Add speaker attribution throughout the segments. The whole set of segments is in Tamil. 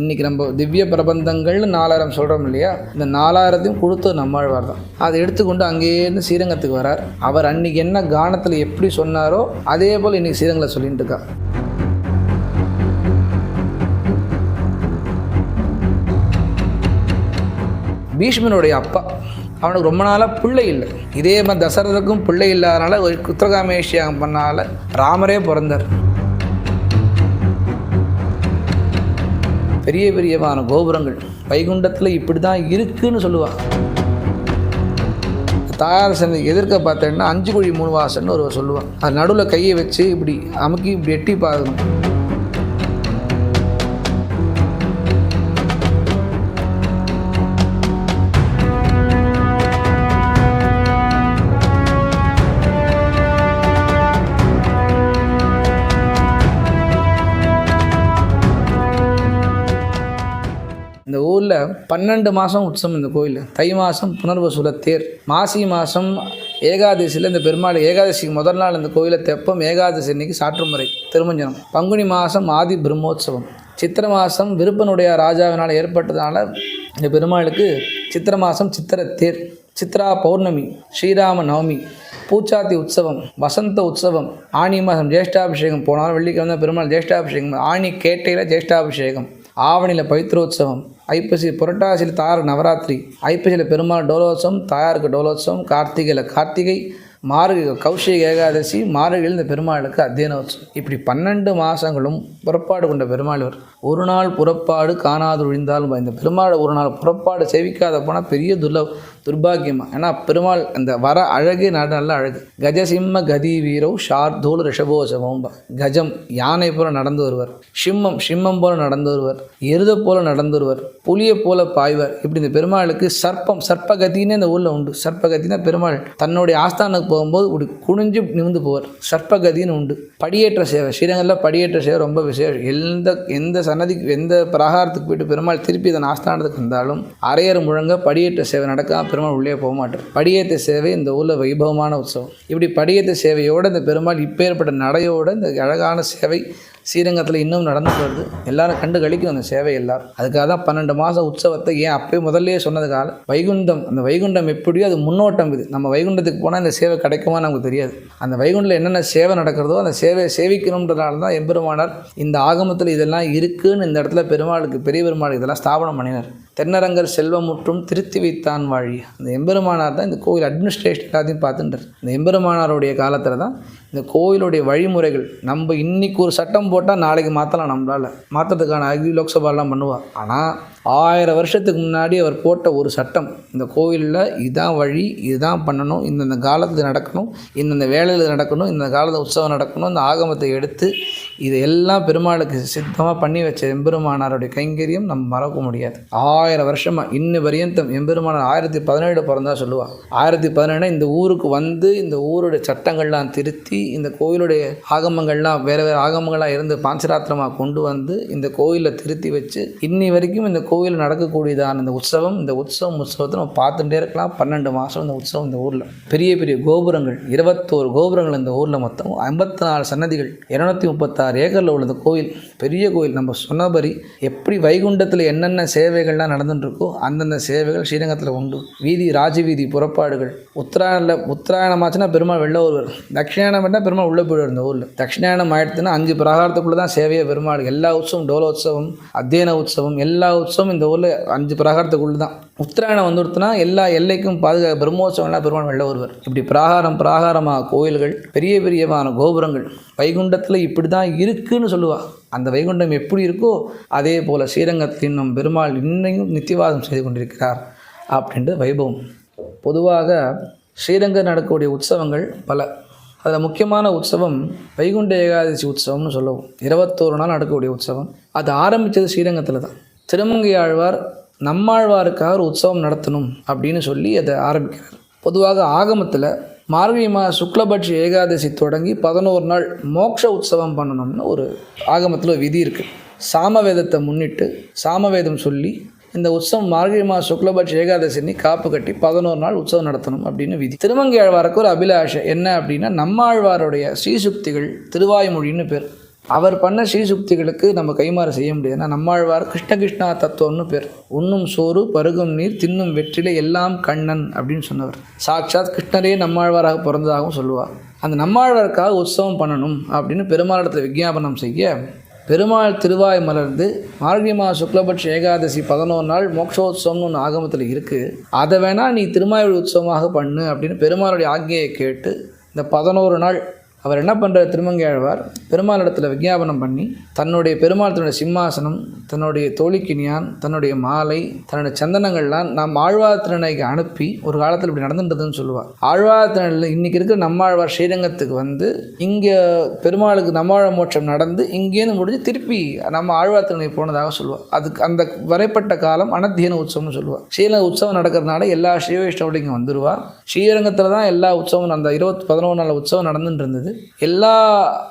Speaker 1: இன்னைக்கு நம்ம திவ்ய பிரபந்தங்கள்னு நாலாயிரம் சொல்கிறோம் இல்லையா? இந்த நாலாயிரத்தையும் கொடுத்து நம்மாழ்வார் தான். அதை எடுத்துக்கொண்டு அங்கேருந்து ஸ்ரீரங்கத்துக்கு வரார். அவர் அன்னைக்கு என்ன கானத்தில் எப்படி சொன்னாரோ அதே போல் இன்னைக்கு ஸ்ரீரங்கத்தில் சொல்லிட்டு இருக்கா பீஷ்மனுடைய அப்பா அவனுக்கு ரொம்ப நாளாக பிள்ளை இல்லை. இதே மாதிரி தசரதுக்கும் பிள்ளை இல்லாதனால ஒரு குத்திரகாமேஷியாகம் பண்ணால ராமரே பிறந்தார். பெரிய பெரியமான கோபுரங்கள். வைகுண்டத்தில் இப்படி தான் இருக்குன்னு சொல்லுவாங்க. தாயார் சந்தை எதிர்க்க பார்த்தேன்னா அஞ்சு குழி மூணு வாசன்னு ஒருவர் சொல்லுவான் அது நடுவில் கையை வச்சு இப்படி அமுக்கி இப்படி எட்டி பார்க்கணும். ஊரில் பன்னெண்டு மாதம் உற்சவம் இந்த கோயில் தை மாதம் புனர்வசூல தேர் மாசி மாதம் ஏகாதசியில் இந்த பெருமாள் ஏகாதசிக்கு முதல் நாள் இந்த கோயிலை தெப்பம் ஏகாதசி அன்னைக்கு சாற்றுமுறை திருமஞ்சனம். பங்குனி மாதம் ஆதி பிரம்மோற்சவம். சித்திர மாதம் விருப்பனுடைய ராஜாவினால் ஏற்பட்டதால் இந்த பெருமாளுக்கு சித்திர மாதம் சித்திர தேர் சித்ரா பௌர்ணமி ஸ்ரீராம நவமி பூச்சாத்தி உற்சவம் வசந்த உற்சவம் ஆணி மாதம் ஜேஷ்டாபிஷேகம் போனாலும் வெள்ளிக்கிழமை பெருமாள் ஜேஷ்டாபிஷேகம் ஆணி கேட்டையில் ஜேஷ்டாபிஷேகம் ஆவணியில் பவித்ரோத்சவம் ஐப்பசி புரட்டாசியில் தாயார் நவராத்திரி. ஐப்பசியில் பெருமாள் டோலோத்சவம் தாயாருக்கு டோலோத்சவம் கார்த்திகையில் கார்த்திகை மார்கழி கௌஷிக ஏகாதசி மார்கழியில் இந்த பெருமாளுக்கு அத்தியனோத்சவம். இப்படி பன்னெண்டு மாதங்களும் புறப்பாடு கொண்ட பெருமாள் இவர் ஒரு நாள் புறப்பாடு காணாது ஒழிந்தாலும் இந்த பெருமாள் ஒரு நாள் புறப்பாடு சேவிக்காத போனால் பெரிய துர்ல துர்பாகியமாக ஏன்னா பெருமாள் அந்த வர அழகு நட நல்ல அழகு. கஜசிம்ம கதி வீரவ் ஷார்தூல் ரிஷபோசவம் கஜம் யானை போல நடந்து வருவர். சிம்மம் சிம்மம் போல நடந்து வருவர். எருத போல நடந்து வருவர். புலியை போல பாய்வர். இப்படி இந்த பெருமாளுக்கு சர்ப்பம் சர்ப்பகதின்னு இந்த ஊரில் உண்டு. சர்ப்பகத்தினா பெருமாள் தன்னுடைய ஆஸ்தானுக்கு போகும்போது இப்படி குனிஞ்சு நிமிந்து போவார். சர்ப்பகதின்னு உண்டு. படியேற்ற சேவை. ஸ்ரீரங்கத்தில் படியேற்ற சேவை ரொம்ப விசேஷம். எந்த எந்த சன்னதிக்கு எந்த பிரகாரத்துக்கு போயிட்டு பெருமாள் திருப்பி இதன் ஆஸ்தானத்துக்கு வந்தாலும் அரையர் முழங்க படியேற்ற சேவை நடக்காம பெருமாள் உள்ளே போக மாட்டார் படியேற்ற சேவை இந்த ஊரில் வைபவமான உற்சவம். இப்படி படியேற்ற சேவையோடு இந்த பெருமாள் இப்பேற்பட்ட நடையோடு இந்த அழகான சேவை ஸ்ரீரங்கத்தில் இன்னும் நடந்துட்டு வருது. எல்லாரும் கண்டு கழிக்கும் அந்த சேவை எல்லாரும். அதுக்காக தான் பன்னெண்டு மாதம் உற்சவத்தை ஏன் அப்பயே முதல்லயே சொன்னதுக்காக வைகுண்டம் அந்த வைகுண்டம் எப்படியோ அது முன்னோட்டம் இது. நம்ம வைகுண்டத்துக்கு போனால் இந்த சேவை கிடைக்குமா நமக்கு தெரியாது. அந்த வைகுண்டில் என்னென்ன சேவை நடக்கிறதோ அந்த சேவையை சேவிக்கணுன்றதுனால தான் எம்பெருமானார் இந்த ஆகமத்தில் இதெல்லாம் இருக்குதுன்னு இந்த இடத்துல பெருமாளுக்கு பெரிய பெருமாள் இதெல்லாம் ஸ்தாபனம் பண்ணினார். தென்னரங்கர் செல்வமுற்றும் திருத்தி வைத்தான் வாழி. அந்த எம்பெருமானார் தான் இந்த கோவில் அட்மினிஸ்ட்ரேஷன் எல்லாத்தையும் பார்த்துட்டார். இந்த எம்பெருமானாருடைய காலத்தில் தான் இந்த கோவிலுடைய வழிமுறைகள் நம்ம இன்னைக்கு ஒரு சட்டம் போட்டால் நாளைக்கு மாற்றலாம் நம்மளால். மாற்றத்துக்கான அக்ரி லோக்சபாலாம் பண்ணுவாள் ஆனால் ஆயிரம் வருஷத்துக்கு முன்னாடி அவர் போட்ட ஒரு சட்டம் இந்த கோவிலில் இதுதான் வழி இதுதான் பண்ணணும் இந்தந்த காலத்தில் நடக்கணும் இந்தந்த வேலையில் நடக்கணும் இந்த காலத்தில் உற்சவம் நடக்கணும் இந்த ஆகமத்தை எடுத்து இதையெல்லாம் பெருமாளுக்கு சித்தமாக பண்ணி வச்ச எம்பெருமானாருடைய கைங்கரியம் நம்ம மறக்க முடியாது. ஆயிரம் வருஷமாக இன்ன பரியந்தம் எம்பெருமானார் ஆயிரத்தி பதினேழு பிறந்தா சொல்லுவாள் ஆயிரத்தி பதினேழு இந்த ஊருக்கு வந்து இந்த ஊருடைய சட்டங்கள்லாம் திருத்தி இந்த கோயிலுடைய ஆகமங்கள்லாம் வேறு வேறு ஆகமங்களாக இருந்து பாஞ்சராத்திரமாக கொண்டு வந்து இந்த கோயிலில் திருத்தி வச்சு இன்னி வரைக்கும் இந்த கோயிலில் நடக்கக்கூடியதான இந்த உற்சவம் இந்த உற்சவம் உற்சவத்தை நம்ம பார்த்துட்டே இருக்கலாம். பன்னெண்டு மாதம் இந்த உற்சவம் இந்த ஊரில். பெரிய பெரிய கோபுரங்கள் இருபத்தோரு கோபுரங்கள் இந்த ஊரில் மொத்தம். ஐம்பத்தி நாலு சன்னதிகள் இருநூத்தி முப்பத்தாறு ஏக்கரில் உள்ள கோயில் பெரிய கோயில். நம்ம சொன்னபடி எப்படி வைகுண்டத்தில் என்னென்ன சேவைகள்லாம் நடந்துட்டுருக்கோ அந்தந்த சேவைகள் ஸ்ரீரங்கத்தில் உண்டு. வீதி ராஜவீதி புறப்பாடுகள். உத்தராயணில் உத்தராயணமாச்சுன்னா பெருமாள் வெளில வருவார் தட்சிணாயணம் பண்ணால் பெருமாள் உள்ளே போயிடுவார் இந்த ஊரில். தட்சிணாயணம் ஆயிடுத்துன்னா அஞ்சு பிரகாரத்துக்குள்ளே தான் சேவையை பெருமாள். எல்லா உற்சவம் டோலோத்சவம் அத்தியன உற்சவம் எல்லா உற்சவம் இந்த ஊரில் அஞ்சு பிரகாரத்துக்குள்ளே தான். உத்தராயணம் வந்துடுத்துனா எல்லா எல்லைக்கும் பாதுகா பிரம்மோற்சவம்லாம் பெருமான் வெள்ள ஒருவர் இப்படி பிராகாரம் பிராகாரமாக கோயில்கள் பெரிய பெரியமான கோபுரங்கள் வைகுண்டத்தில் இப்படி தான் இருக்குன்னு சொல்லுவாள் அந்த வைகுண்டம் எப்படி இருக்கோ அதே போல் ஸ்ரீரங்கத்தில் நம் பெருமாள் இன்னையும் நித்தியவாதம் செய்து கொண்டிருக்கிறார் அப்படின்ட்டு வைபவம். பொதுவாக ஸ்ரீரங்கம் நடக்கக்கூடிய உற்சவங்கள் பல. அதில் முக்கியமான உற்சவம் வைகுண்ட ஏகாதசி உற்சவம்னு சொல்லுவோம் இருபத்தோரு நாள் நடக்கக்கூடிய உற்சவம். அது ஆரம்பித்தது ஸ்ரீரங்கத்தில் தான் திருமங்கை ஆழ்வார் நம்மாழ்வாருக்காக ஒரு உற்சவம் நடத்தணும் அப்படின்னு சொல்லி அதை ஆரம்பிக்கிறார். பொதுவாக ஆகமத்தில் மார்கழி மா சுக்லபட்ச ஏகாதசி தொடங்கி பதினோரு நாள் மோட்ச உற்சவம் பண்ணணும்னு ஒரு ஆகமத்தில் ஒரு விதி இருக்குது சாமவேதத்தை முன்னிட்டு சாமவேதம் சொல்லி இந்த உற்சவம் மார்கழி மாத சுக்லபட்ச ஏகாதசினி காப்பு கட்டி பதினோரு நாள் உற்சவம் நடத்தணும் அப்படின்னு விதி. திருமங்கை ஆழ்வாருக்கு ஒரு அபிலாஷை. என்ன அப்படின்னா நம்மாழ்வாருடைய ஸ்ரீசுக்திகள் திருவாய்மொழின்னு பேர். அவர் பண்ண ஸ்ரீசுக்திகளுக்கு நம்ம கைமாறு செய்ய முடியாதுன்னா நம்மாழ்வார் கிருஷ்ண கிருஷ்ணா தத்துவம்னு பேர். உண்ணும் சோறு பருகும் நீர் தின்னும் வெற்றிலை எல்லாம் கண்ணன் அப்படின்னு சொன்னவர். சாட்சாத் கிருஷ்ணரே நம்மாழ்வாராக பிறந்ததாகவும் சொல்லுவார். அந்த நம்மாழ்வாருக்காக உற்சவம் பண்ணணும் அப்படின்னு பெருமாளிடத்தில் விஞ்ஞாபனம் செய்ய பெருமாள் திருவாய் மலர்ந்து மார்கழி மாத சுக்லபட்ச ஏகாதசி பதினோரு நாள் மோட்சோத்சவம்னு ஒன்று ஆகமத்தில் இருக்குது அதை வேணால் நீ திருமாவளி உற்சவமாக பண்ணு அப்படின்னு பெருமாளுடைய ஆజ్ఞையை கேட்டு இந்த பதினோரு நாள் அவர் என்ன பண்ணுறார் திருமங்கையாழ்வார் பெருமாள் இடத்துல விஞ்ஞாபனம் பண்ணி தன்னுடைய பெருமாள் தன்னுடைய சிம்மாசனம் தன்னுடைய தோழிக்கினியான் தன்னுடைய மாலை தன்னுடைய சந்தனங்கள்லாம் நாம் ஆழ்வார்த்திறனைக்கு அனுப்பி ஒரு காலத்தில் இப்படி நடந்துட்டதுன்னு சொல்லுவார். ஆழ்வார் இன்றைக்கி இருக்கிற நம்மாழ்வார் ஸ்ரீரங்கத்துக்கு வந்து இங்கே பெருமாளுக்கு நம்மாழ மோட்சம் நடந்து இங்கேருந்து முடிஞ்சு திருப்பி நம்ம ஆழ்வார் போனதாக சொல்லுவார். அதுக்கு அந்த வரைப்பட்ட காலம் அனத்தியன உற்சவம்னு சொல்லுவார். ஸ்ரீரங்க உற்சவம் நடக்கிறதுனால எல்லா ஸ்ரீ வைஷ்ணவர்களும் இங்கே ஸ்ரீரங்கத்தில் தான் எல்லா உற்சவம் அந்த இருபத்தி பதினோரு நாள் உற்சவம் நடந்துட்டு இருந்தது எல்லா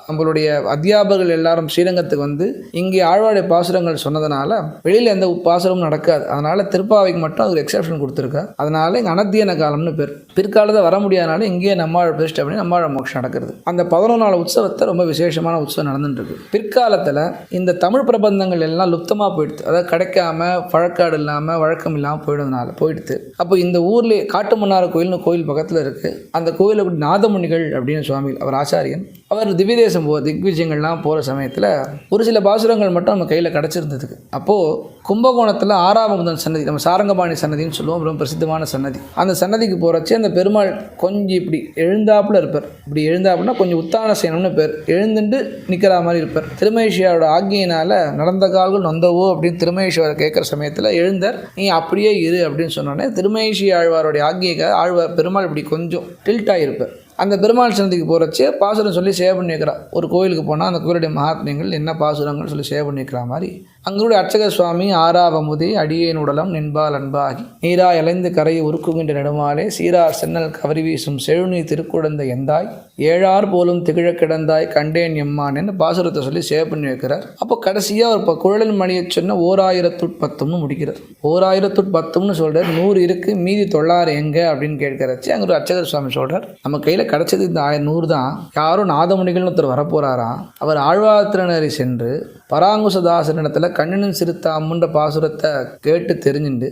Speaker 1: நம்மளுடைய அத்தியாபகர்கள் எல்லாரும் ஸ்ரீரங்கத்துக்கு வந்து இங்கே ஆழ்வாடைய பாசுரங்கள் சொன்னதுனால வெளியில் எந்த பாசுரமும் நடக்காது. அதனால் திருப்பாவைக்கு மட்டும் அது எக்ஸப்ஷன் கொடுத்துருக்கா. அதனால இங்கே அனத்தியன காலம்னு பேர். பிற்காலத்தில் வர முடியாதனால இங்கேயே நம்மாழ பெஸ்ட் அப்படின்னு நம்மாழ மோட்சம் நடக்கிறது. அந்த பதினொரு நாள் உற்சவத்தை ரொம்ப விசேஷமான உற்சவம் நடந்துட்டு பிற்காலத்தில் இந்த தமிழ் பிரபந்தங்கள் எல்லாம் லுப்தமாக போயிடுது. அதாவது கிடைக்காம பழக்காடு இல்லாமல் வழக்கம் இல்லாமல் போயிடுறதுனால போயிடுது. அப்போ இந்த ஊர்லேயே காட்டுமன்னார் கோயில்னு கோயில் பக்கத்தில் இருக்குது அந்த கோயிலுக்கு நாதமுனிகள் அப்படின்னு சுவாமி அவர் ஆச்சாரியன். அவர் திவ்யதேசம் போ திக்விஜயங்கள்லாம் போகிற சமயத்தில் ஒரு சில பாசுரங்கள் மட்டும் நம்ம கையில் கிடச்சிருந்ததுக்கு. அப்போது கும்பகோணத்தில் ஆறாமுதன் சன்னதி நம்ம சாரங்கபாணி சன்னதின்னு சொல்லுவோம் ரொம்ப பிரசித்தமான சன்னதி. அந்த சன்னதிக்கு போகிறச்சே அந்த பெருமாள் கொஞ்சம் இப்படி எழுந்தாப்புல இருப்பார். இப்படி எழுந்தாப்புனா கொஞ்சம் உத்தான செய்யணும்னு பேர். எழுந்துட்டு நிற்கிற மாதிரி இருப்பார். திருமேஷியாவோட ஆக்கியினால் நடந்த கால்கள் நொந்தவோ அப்படின்னு திருமேஷியாவை கேட்குற சமயத்தில் எழுந்தார். நீ அப்படியே இரு அப்படின்னு சொன்னோன்னே திருமேஷி ஆழ்வாரோடைய ஆக்கியக்காக ஆழ்வார் பெருமாள் இப்படி கொஞ்சம் டில்ட் ஆகியிருப்பார் அந்த பெருமாள் சன்னதிக்கு போகிறச்சு பாசுரம் சொல்லி சேவ் பண்ணி வைக்கிறா. ஒரு கோயிலுக்கு போனால் அந்த கோயிலுடைய மகாத்மியங்கள் என்ன பாசுரங்கள் சொல்லி சேவ் பண்ணி வைக்கிற மாதிரி அங்களுடைய அர்ச்சக சுவாமி ஆறாவமுதி அடியேன் உடலம் நின்பால் அன்பாகி. நீரா இலைந்து கரையை உருக்குகின்ற நெடுமாலே சீரார் சென்னல் கவரி வீசும் செழுநீ திருக்குழந்தை எந்தாய்? ஏழார் போலும் திகழ கிடந்தாய் கண்டேன் எம்மான்னு பாசுரத்தை சொல்லி சேவ் பண்ணி வைக்கிறார் அப்போ கடைசியாக ஒரு இப்போ குழலின் மணியை சொன்ன ஓர் ஆயிரத்துட் பத்தும்னு முடிக்கிறார். ஓர் ஆயிரத்துட் பத்தும்னு சொல்கிறார் நூறு இருக்குது மீதி தொள்ளாறு எங்கே அப்படின்னு கேட்கிறச்சு அங்கே ஒரு அர்ச்சகர் சுவாமி சொல்கிறார் நம்ம கையில் கிடச்சது இந்த ஆயிரம் நூறு தான். யாரும் நாதமுனிகள்னு ஒருத்தர் வரப்போகிறாராம் அவர் ஆழ்வாத்திரனரை சென்று பராங்குசதாசனிடத்தில் கண்ணனும் சிறுத்தாமுன்ற பாசுரத்தை கேட்டு தெரிஞ்சுண்டு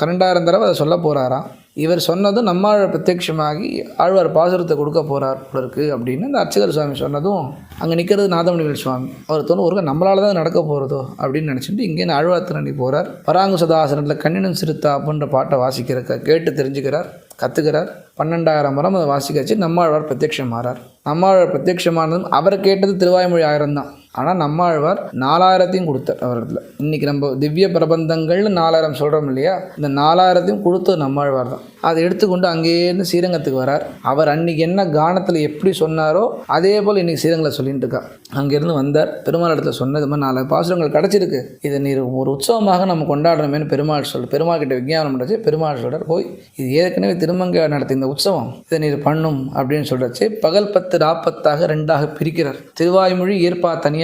Speaker 1: கரண்டாயிரம் தடவை அதை சொல்ல போகிறாராம் இவர் சொன்னதும் நம்மாழ்வார் பிரத்யட்சமாகி ஆழ்வார் பாசுரத்தை கொடுக்க போகிறார் இருக்கு அப்படின்னு இந்த அர்ச்சகர் சுவாமி சொன்னதும் அங்கே நிற்கிறது நாதமணிகள் சுவாமி. அவர் தோணும் ஒருக்க நம்மளால தான் நடக்க போகிறதோ அப்படின்னு நினச்சிட்டு இங்கே ஆழ்வார் திரணி போகிறார் பராங்குசதாசனத்தில் கண்ணினும் சிறுத்தா அப்படின்ற பாட்டை வாசிக்கிறக்க கேட்டு தெரிஞ்சுக்கிறார் கற்றுக்கிறார் பன்னெண்டாயிரம் மரம் அதை வாசிக்க வச்சு நம்மாழ்வார் பிரத்யட்சம் மாறார் நம்மாழ்வார் பிரத்யட்சமானதும் அவர் கேட்டது திருவாய்மொழி ஆயிரம் தான் ஆனால் நம்மாழ்வார் நாலாயிரத்தையும் கொடுத்தார் அவரிடத்துல இன்றைக்கி நம்ம திவ்ய பிரபந்தங்கள்னு நாலாயிரம் சொல்கிறோம் இல்லையா? இந்த நாலாயிரத்தையும் கொடுத்தது நம்மாழ்வார் தான். அதை எடுத்துக்கொண்டு அங்கேருந்து ஸ்ரீரங்கத்துக்கு வரார். அவர் அன்றைக்கி என்ன கானத்தில் எப்படி சொன்னாரோ அதே போல் இன்றைக்கி ஸ்ரீரங்கில் சொல்லிட்டு இருக்கா அங்கேருந்து வந்தார். பெருமாள் இடத்துல சொன்னது மாதிரி நாலு பாசுரங்கள் கிடச்சிருக்கு. இதை நீர் ஒரு உற்சவமாக நம்ம கொண்டாடுறோமேனு பெருமாள் சொல் பெருமாள் கிட்ட விஞ்ஞானம் பண்ணுறச்சு பெருமாள் சொல்கிறார் போய் இது ஏற்கனவே திருமங்க நடத்தி இந்த உற்சவம். இதை நீர் பண்ணும் அப்படின்னு சொல்கிறச்சு பகல் பத்து ராப்பத்தாக ரெண்டாக பிரிக்கிறார். திருவாய்மொழி ஏற்பா தனியாக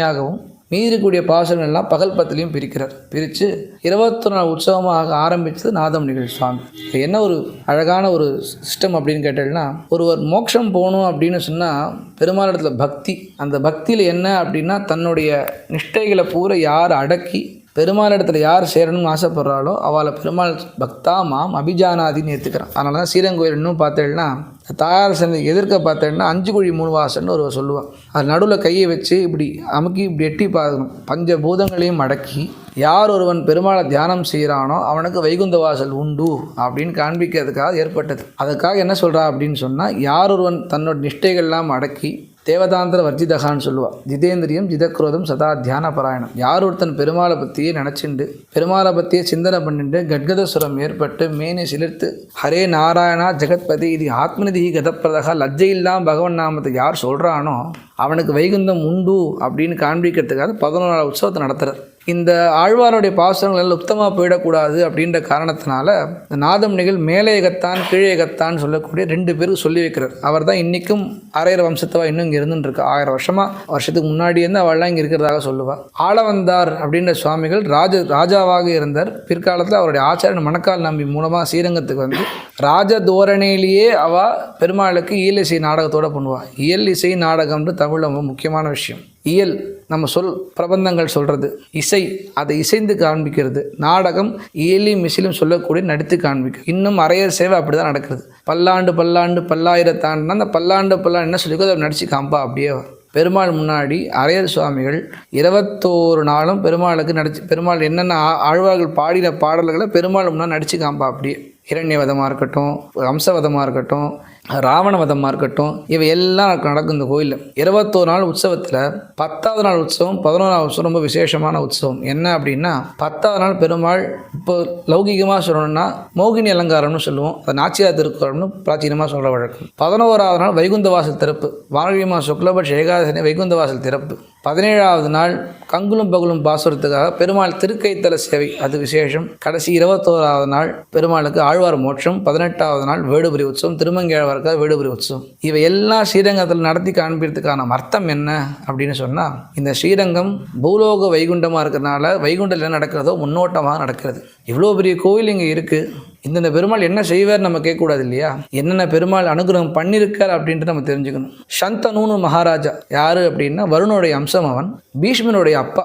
Speaker 1: மீதி மீதிக்கூடிய பாசுரங்கள் எல்லாம் பகல் பத்துலேயும் பிரிக்கிறார். பிரித்து இருபத்தொரு நாள் உற்சவமாக ஆரம்பித்தது நாதமணிகள் சுவாமி. என்ன ஒரு அழகான ஒரு சிஸ்டம் அப்படின்னு கேட்டீங்கன்னா ஒருவர் மோட்சம் போகணும் அப்படின்னு சொன்னால் பெருமாள் இடத்துல பக்தி. அந்த பக்தியில் என்ன அப்படின்னா தன்னுடைய நிஷ்டைகளை பூரா யார் அடக்கி பெருமாள் இடத்துல யார் சேரணும்னு ஆசைப்படுறாளோ அவளை பெருமாள் பக்தா மாம் அபிஜானாதின்னு ஏற்றுக்கிறான் அதனால தான் ஸ்ரீரங்கோயில் இன்னும் பார்த்தேன்னா தாயார் சந்தை எதிர்க்க பார்த்தேன்னா அஞ்சு குழி மூணு வாசல்னு ஒரு சொல்லுவான் அது நடுவில் கையை வச்சு இப்படி அமுக்கி இப்படி எட்டி பார்க்கணும். பஞ்ச பூதங்களையும் அடக்கி யார் ஒருவன் பெருமாளை தியானம் செய்கிறானோ அவனுக்கு வைகுந்த வாசல் உண்டு அப்படின்னு காண்பிக்கிறதுக்காக ஏற்பட்டது. அதுக்காக என்ன சொல்கிறா அப்படின்னு சொன்னால் யார் ஒருவன் தன்னோட நிஷ்டைகள்லாம் அடக்கி தேவதாந்திர வர்ஜிதகான்னு சொல்லுவாள் ஜிதேந்திரியம் ஜிதக்ரோதம் சதா தியான பாராயணம். யார் ஒருத்தன் பெருமாளை பற்றியே நினச்சிண்டு பெருமாளை பற்றியே சிந்தனை பண்ணிட்டு கட்கதசுரம் ஏற்பட்டு மேனி சிலிர்த்து ஹரே நாராயணா ஜெகத்பதி இது ஆத்மநிதி கதப்பிரதகா லஜ்ஜையில்லாம் பகவன் நாமத்தை யார் சொல்கிறானோ அவனுக்கு வைகுந்தம் உண்டு அப்படின்னு காண்பிக்கிறதுக்காக பதினோராவது உற்சவத்தை நடத்துகிறார் இந்த ஆழ்வாருடைய பாசுரங்கள் எல்லாம் உத்தமாக போயிடக்கூடாது அப்படின்ற காரணத்தினால இந்த நாதம்னிகள் மேலேகத்தான் கீழேகத்தான் சொல்லக்கூடிய ரெண்டு பேருக்கு சொல்லி வைக்கிறார். அவர் தான் இன்றைக்கும் அரையர் வம்சத்தவா இன்னும் இங்கே இருந்துருக்கு ஆயிரம் வருஷமாக வருஷத்துக்கு முன்னாடி இருந்து அவள்லாம் இங்கே இருக்கிறதாக சொல்லுவாள் ஆளவந்தார் அப்படின்ற சுவாமிகள் ராஜ ராஜாவாக இருந்தார். பிற்காலத்தில் அவருடைய ஆச்சாரியன் மணக்கால் நம்பி மூலமாக ஸ்ரீரங்கத்துக்கு வந்து ராஜ தோரணையிலேயே அவள் பெருமாளுக்கு இயல் இசை நாடகத்தோடு பண்ணுவாள் இயல் இசை நாடகம்ன்ற தமிழ் ரொம்ப முக்கியமான விஷயம். இயல் நம்ம சொல் பிரபந்தங்கள் சொல்கிறது இசை அதை இசைந்து காண்பிக்கிறது. நாடகம் இயலியும் இசையிலும் சொல்லக்கூடிய நடித்து காண்பிக்கும் இன்னும் அரையர் சேவை அப்படி தான் நடக்கிறது. பல்லாண்டு பல்லாண்டு பல்லாயிரத்தாண்டுனா அந்த பல்லாண்டு பல்லாண்டு என்ன சொல்லிக்கோ அதை நடித்து காம்பா அப்படியே பெருமாள் முன்னாடி அரையர் சுவாமிகள் இருபத்தோரு நாளும் பெருமாளுக்கு நடிச்சு பெருமாள் என்னென்ன ஆழ்வார்கள் பாடின பாடல்களை பெருமாள் முன்னாடி நடிச்சு காம்பா அப்படியே. இரண்யவதமாக இருக்கட்டும் அம்சவதமாக இருக்கட்டும் ராவண வதமாக இருக்கட்டும் இவை எல்லாம் நடக்கும் இந்த கோயிலில். இருபத்தோரு நாள் உற்சவத்தில் பத்தாவது நாள் உற்சவம் பதினோராவது உற்சவம் ரொம்ப விசேஷமான உற்சவம். என்ன அப்படின்னா பத்தாவது நாள் பெருமாள் இப்போ லௌகிகமாக சொல்லணும்னா மோகினி அலங்காரம்னு சொல்லுவோம். அது நாச்சியார் திருக்குறள்னு பிராச்சீனமாக சொல்கிற வழக்கம். பதினோராவது நாள் வைகுந்த வாசல் திறப்பு வாழ்வியமா சுக்லபட்ச ஏகாதசனி வைகுந்த வாசல் திறப்பு. பதினேழாவது நாள் கங்குலும் பகுலும் பாசுரத்துக்காக பெருமாள் திருக்கைத்தல சேவை. அது விசேஷம். கடைசி இருபத்தோராவது நாள் பெருமாளுக்கு ஆழ்வார் மோட்சம். பதினெட்டாவது நாள் வேடுபுரி உற்சவம். திருமங்கேழ்வாருக்காக வேடுபுரி உற்சவம். இவை எல்லாம் ஸ்ரீரங்கத்தில் நடத்தி காண்பிக்கிறதுக்கான அர்த்தம் என்ன அப்படின்னு சொன்னால் இந்த ஸ்ரீரங்கம் பூலோக வைகுண்டமாக இருக்கிறதுனால வைகுண்டத்தில் என்ன நடக்கிறதோ முன்னோட்டமாக நடக்கிறது. இவ்வளோ பெரிய கோயில் இங்கே இருக்குது இந்தந்த பெருமாள் என்ன செய்வார் நம்ம கேட்கக்கூடாது இல்லையா என்னென்ன பெருமாள் அனுகிரகம் பண்ணியிருக்கார் அப்படின்ட்டு நம்ம தெரிஞ்சுக்கணும். சந்தனூனு மகாராஜா. யார் அப்படின்னா வருணோடைய அம்சம் அவன் பீஷ்மனுடைய அப்பா.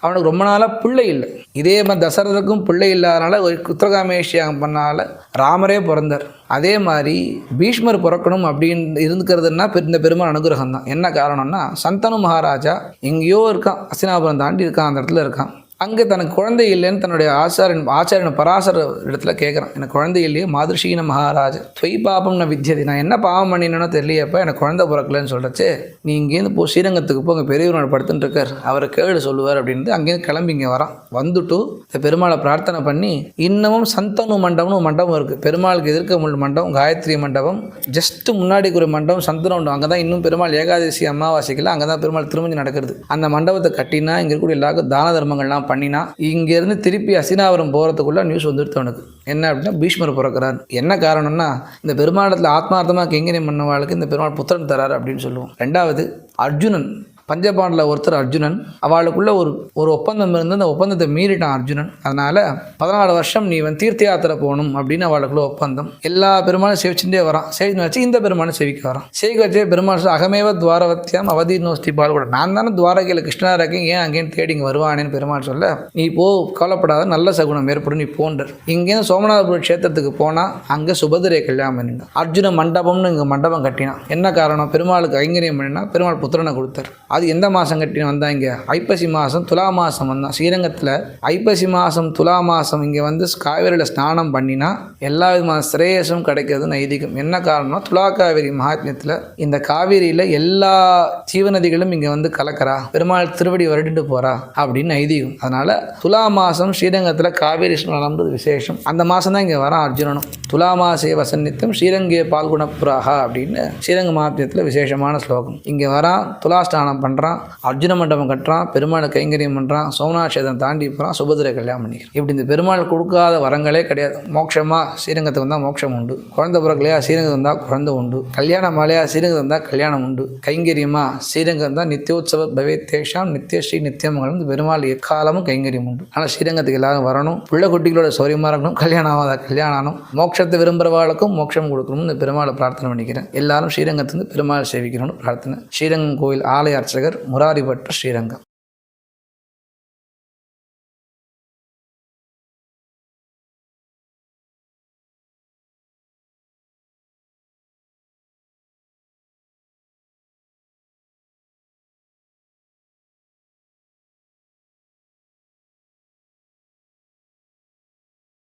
Speaker 1: அவனுக்கு ரொம்ப நாளாக பிள்ளை இல்லை. இதே மாதிரி தசரதுக்கும் பிள்ளை இல்லாதனால ஒரு குத்திரகாமேஷியாகம் பண்ணால ராமரே பிறந்தார். அதே மாதிரி பீஷ்மர் பிறக்கணும் அப்படின்னு இருந்துக்கிறதுனா இந்த பெருமாள் அனுகிரகம் தான் என்ன காரணம்னா சந்தனு மகாராஜா எங்கேயோ இருக்கான் அசினாபுரம் தாண்டி இருக்கான் அந்த இடத்துல இருக்கான். அங்கே தனக்கு குழந்தை இல்லைன்னு தன்னுடைய ஆச்சாரியன் ஆச்சாரியன் பராசர இடத்துல கேட்குறான் எனக்கு குழந்தை இல்லையே மாதிருஷீன மகாராஜ தொய் பாபம்னு வித்தியதி. நான் என்ன பாவம் பண்ணினேனோ தெரியலையப்ப எனக்கு குழந்தை பிறக்கலன்னு சொல்கிறச்சு நீ இங்கேருந்து போ ஸ்ரீரங்கத்துக்கு போ அங்கே பெரியவரோட படுத்துட்டு இருக்கார். அவரை கேடு சொல்லுவார் அப்படின்ட்டு அங்கேருந்து கிளம்பி இங்கே வரான். வந்துட்டு இந்த பெருமாளை பிரார்த்தனை பண்ணி இன்னமும் சந்தனு மண்டபம்னு மண்டபம் இருக்குது பெருமாளுக்கு எதிர்க்க முள் மண்டபம் காயத்ரி மண்டபம். ஜஸ்ட் முன்னாடி ஒரு மண்டபம் சந்தன மண்டபம் அங்கே தான் இன்னும் பெருமாள் ஏகாதசி அமாவாசைக்கெல்லாம் அங்கே தான் பெருமாள் திருமஞ்சி நடக்கிறது. அந்த மண்டபத்தை கட்டினா இங்கே இருக்கக்கூடிய எல்லாருக்கும் தான தர்மங்கள்லாம் பண்ணினா இங்கேருந்து திருப்பி அசினாவரம் போகிறதுக்குள்ள நியூஸ் வந்துடுத்து அவனுக்கு என்ன அப்படின்னா பீஷ்மர் பிறக்கிறார். என்ன காரணம்னா இந்த பெருமாளத்தில் ஆத்மார்த்தமாக கைங்கரியம் பண்ணவாளுக்கு இந்த பெருமாள் புத்திரன் தராரு அப்படின்னு சொல்லுவோம். ரெண்டாவது அர்ஜுனன் பஞ்சபாண்டில் ஒருத்தர் அர்ஜுனன். அவளுக்குள்ள ஒரு ஒரு ஒப்பந்தம் இருந்து அந்த ஒப்பந்தத்தை மீறிட்டான் அர்ஜுனன். அதனால் பதினாலு வருஷம் நீ வந்து தீர்த்த யாத்திரை போகணும் அப்படின்னு அவளுக்குள்ள ஒப்பந்தம். எல்லா பெருமானும் சேவிச்சுட்டே வரான். சேவிச்சு வச்சு இந்த பெருமானை சேவிக்க வரான். சேவிக்க வச்சே பெருமாள் அகமேவ துவாரவத்தியம் அவதி நோஸ்தி பால் கூட நான் தானே துவாரகையில் கிருஷ்ணா இருக்கேன் ஏன் அங்கேயும் தேடி இங்கே வருவானேன்னு பெருமாள் சொல்ல நீ போ கவலைப்படாத நல்ல சகுனம் ஏற்படும் நீ போன்றர். இங்கேருந்து சோமநாதபுரம் க்ஷேத்திரத்துக்கு போனால் அங்கே சுபதிரை கல்யாணம் பண்ணினான். அர்ஜுன மண்டபம்னு இங்கே மண்டபம் கட்டினான். என்ன காரணம்? பெருமாளுக்கு ஐங்கரியம் பண்ணினா பெருமாள் புத்திரனை கொடுத்தார். அது எந்த மாதம் கட்டி வந்தால் இங்கே ஐப்பசி மாதம் துலா மாதம் வந்தான் ஸ்ரீரங்கத்தில் ஐப்பசி மாதம் துலா மாதம் இங்கே வந்து காவேரியில் ஸ்நானம் பண்ணினா எல்லா விதமான சிரேயசும் கிடைக்கிறது ஐதீகம். என்ன காரணம்னா துலா காவேரி மகாத்மியத்தில் இந்த காவேரியில் எல்லா ஜீவநதிகளும் இங்கே வந்து கலக்கிறா. பெருமாள் திருவடி வருடிட்டு போகிறா அப்படின்னு ஐதீகம். அதனால் துலா மாதம் ஸ்ரீரங்கத்தில் காவேரி ஸ்நானம்ன்றது விசேஷம். அந்த மாதம் தான் இங்கே வரான் அர்ஜுனனும். துலா மாசே வசன்னித்தம் ஸ்ரீரங்கே பால்குணப்புராகா அப்படின்னு ஸ்ரீரங்க மகாத்மியத்தில் விசேஷமான ஸ்லோகம். இங்கே வரான் துலா ஸ்நானம் பண்ணுறான் அர்ஜுன மண்டபம் கட்டுறான் பெருமாளை கைங்கரியம் பண்ணுறான் சோமநாட்சேதம் தாண்டி போகிறான் சுபதிரை கல்யாணம் பண்ணிக்கிறான். இப்படி இந்த பெருமாள் கொடுக்காத வரங்களே கிடையாது. மோட்சமாக ஸ்ரீரங்கத்துக்கு வந்தால் மோட்சம் உண்டு. குழந்தை பிறக்கலையா ஸ்ரீரங்கம் வந்தால் குழந்தை உண்டு. கல்யாண மாலையா ஸ்ரீரங்கம் வந்தால் கல்யாணம் உண்டு. கைங்கரியமா ஸ்ரீரங்கம் தான் நித்தியோத்சவ பவே தேஷாம் நித்தியஸ்ரீ நித்தியமங்கலம் இந்த பெருமாள் எக்காலமும் கைங்கரியம் உண்டு. ஆனால் ஸ்ரீரங்கத்துக்கு எல்லாரும் வரணும். பிள்ளை குட்டிகளோட சௌரியமாக இருக்கணும் கல்யாணம் ஆகாத கல்யாணம் ஆகணும் மோட்சத்தை விரும்புகிறவாளுக்கும் மோட்சம் கொடுக்கணும்னு இந்த பெருமாளை பிரார்த்தனை பண்ணிக்கிறேன். எல்லாரும் ஸ்ரீரங்கத்துலேருந்து பெருமாள் சேவிக்கணும்னு பிரார்த்தனை. ஸ்ரீரங்கம் கோயில் ஆலய அர்ச்சகர் முராரிபட்ட ஸ்ரீரங்கம்.